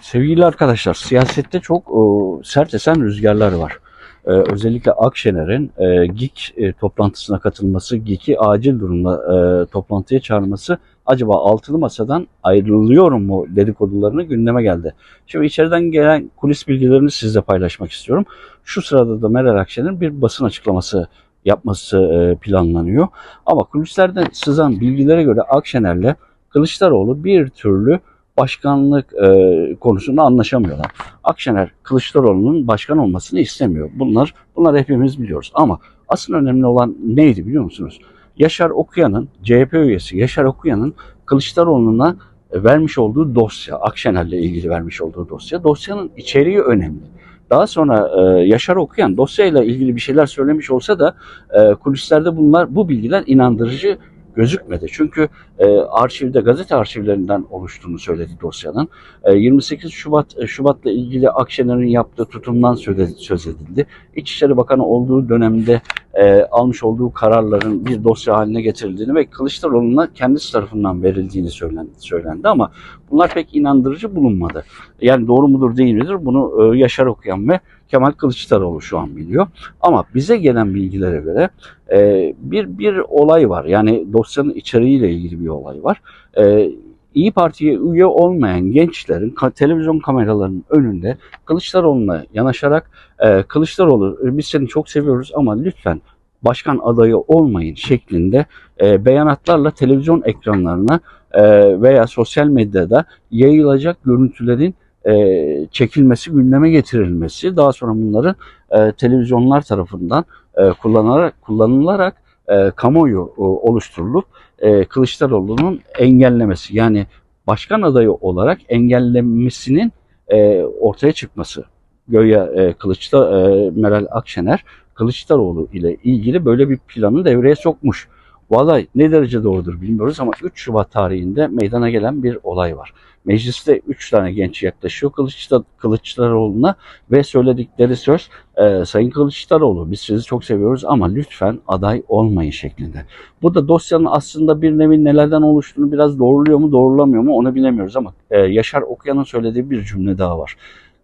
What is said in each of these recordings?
Sevgili arkadaşlar, siyasette çok e, sert esen rüzgarlar var. E, özellikle Akşener'in e, GİK e, toplantısına katılması, GİK'i acil durumda e, toplantıya çağırması acaba altılı masadan ayrılıyorum mu dedikodularını gündeme geldi. Şimdi içeriden gelen kulis bilgilerini sizle paylaşmak istiyorum. Şu sırada da Meral Akşener'in bir basın açıklaması yapması e, planlanıyor. Ama kulislerden sızan bilgilere göre Akşener'le Kılıçdaroğlu bir türlü başkanlık e, konusunda anlaşamıyorlar. Akşener Kılıçdaroğlu'nun başkan olmasını istemiyor. Bunlar bunlar hepimiz biliyoruz. Ama asıl önemli olan neydi biliyor musunuz? Yaşar Okuyan'ın CHP üyesi Yaşar Okuyan'ın Kılıçdaroğlu'na vermiş olduğu dosya, Akşener'le ilgili vermiş olduğu dosya, dosyanın içeriği önemli. Daha sonra e, Yaşar Okuyan dosyayla ilgili bir şeyler söylemiş olsa da e, kulislerde bunlar bu bilgiler inandırıcı gözükmedi. Çünkü e, arşivde gazete arşivlerinden oluştuğunu söyledi dosyanın. E, 28 Şubat e, Şubat'la ilgili Akşener'in yaptığı tutumdan söz, söz edildi. İçişleri Bakanı olduğu dönemde e, almış olduğu kararların bir dosya haline getirildiğini ve Kılıçdaroğlu'na kendisi tarafından verildiğini söylendi, söylendi ama bunlar pek inandırıcı bulunmadı. Yani doğru mudur değil midir bunu e, Yaşar Okuyan ve Kemal Kılıçdaroğlu şu an biliyor. Ama bize gelen bilgilere göre e, bir bir olay var. Yani dosyanın içeriğiyle ilgili bir olay var. E, İyi Parti'ye üye olmayan gençlerin televizyon kameralarının önünde Kılıçdaroğlu'na yanaşarak e, Kılıçdaroğlu biz seni çok seviyoruz ama lütfen başkan adayı olmayın şeklinde e, beyanatlarla televizyon ekranlarına e, veya sosyal medyada yayılacak görüntülerin e, çekilmesi, gündeme getirilmesi, daha sonra bunların e, televizyonlar tarafından e, kullanılarak kullanılarak e, kamuoyu e, oluşturulup e, Kılıçdaroğlu'nun engellemesi yani başkan adayı olarak engellenmesinin e, ortaya çıkması. Göya e, Kılıçda e, Meral Akşener Kılıçdaroğlu ile ilgili böyle bir planı devreye sokmuş. Olay ne derece doğrudur bilmiyoruz ama 3 Şubat tarihinde meydana gelen bir olay var. Mecliste 3 tane genç yaklaşıyor Kılıçda, Kılıçdaroğlu'na ve söyledikleri söz e, Sayın Kılıçdaroğlu biz sizi çok seviyoruz ama lütfen aday olmayın şeklinde. Bu da dosyanın aslında bir nevi nelerden oluştuğunu biraz doğruluyor mu doğrulamıyor mu onu bilemiyoruz ama e, Yaşar Okuyan'ın söylediği bir cümle daha var.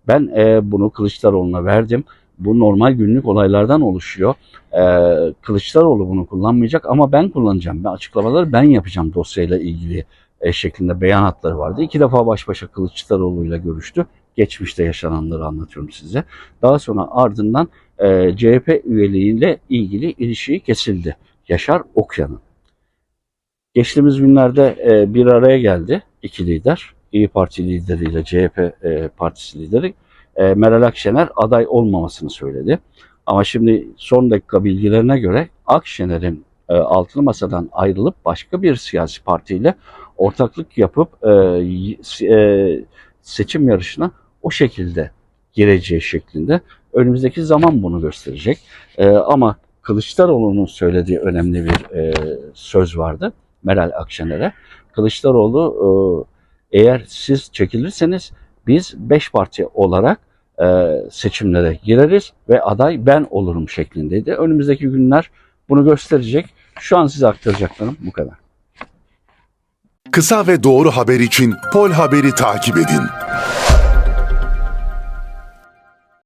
Ben e, bunu Kılıçdaroğlu'na verdim. Bu normal günlük olaylardan oluşuyor. Ee, Kılıçdaroğlu bunu kullanmayacak ama ben kullanacağım. Ben açıklamaları ben yapacağım dosyayla ilgili e, şeklinde beyanatları vardı. İki defa baş başa Kılıçdaroğlu ile görüştü. Geçmişte yaşananları anlatıyorum size. Daha sonra ardından e, CHP üyeliğiyle ilgili ilişiği kesildi. Yaşar Okyan'ın. Geçtiğimiz günlerde e, bir araya geldi iki lider. İyi Parti lideriyle CHP e, partisi lideri. E, Meral Akşener aday olmamasını söyledi. Ama şimdi son dakika bilgilerine göre Akşener'in e, altılı masadan ayrılıp başka bir siyasi partiyle ortaklık yapıp e, e, seçim yarışına o şekilde gireceği şeklinde önümüzdeki zaman bunu gösterecek. Ama Kılıçdaroğlu'nun söylediği önemli bir söz vardı Meral Akşener'e. Kılıçdaroğlu eğer siz çekilirseniz biz beş parti olarak e, seçimlere gireriz ve aday ben olurum şeklindeydi. Önümüzdeki günler bunu gösterecek. Şu an size aktaracaklarım bu kadar. Kısa ve doğru haber için Pol Haber'i takip edin.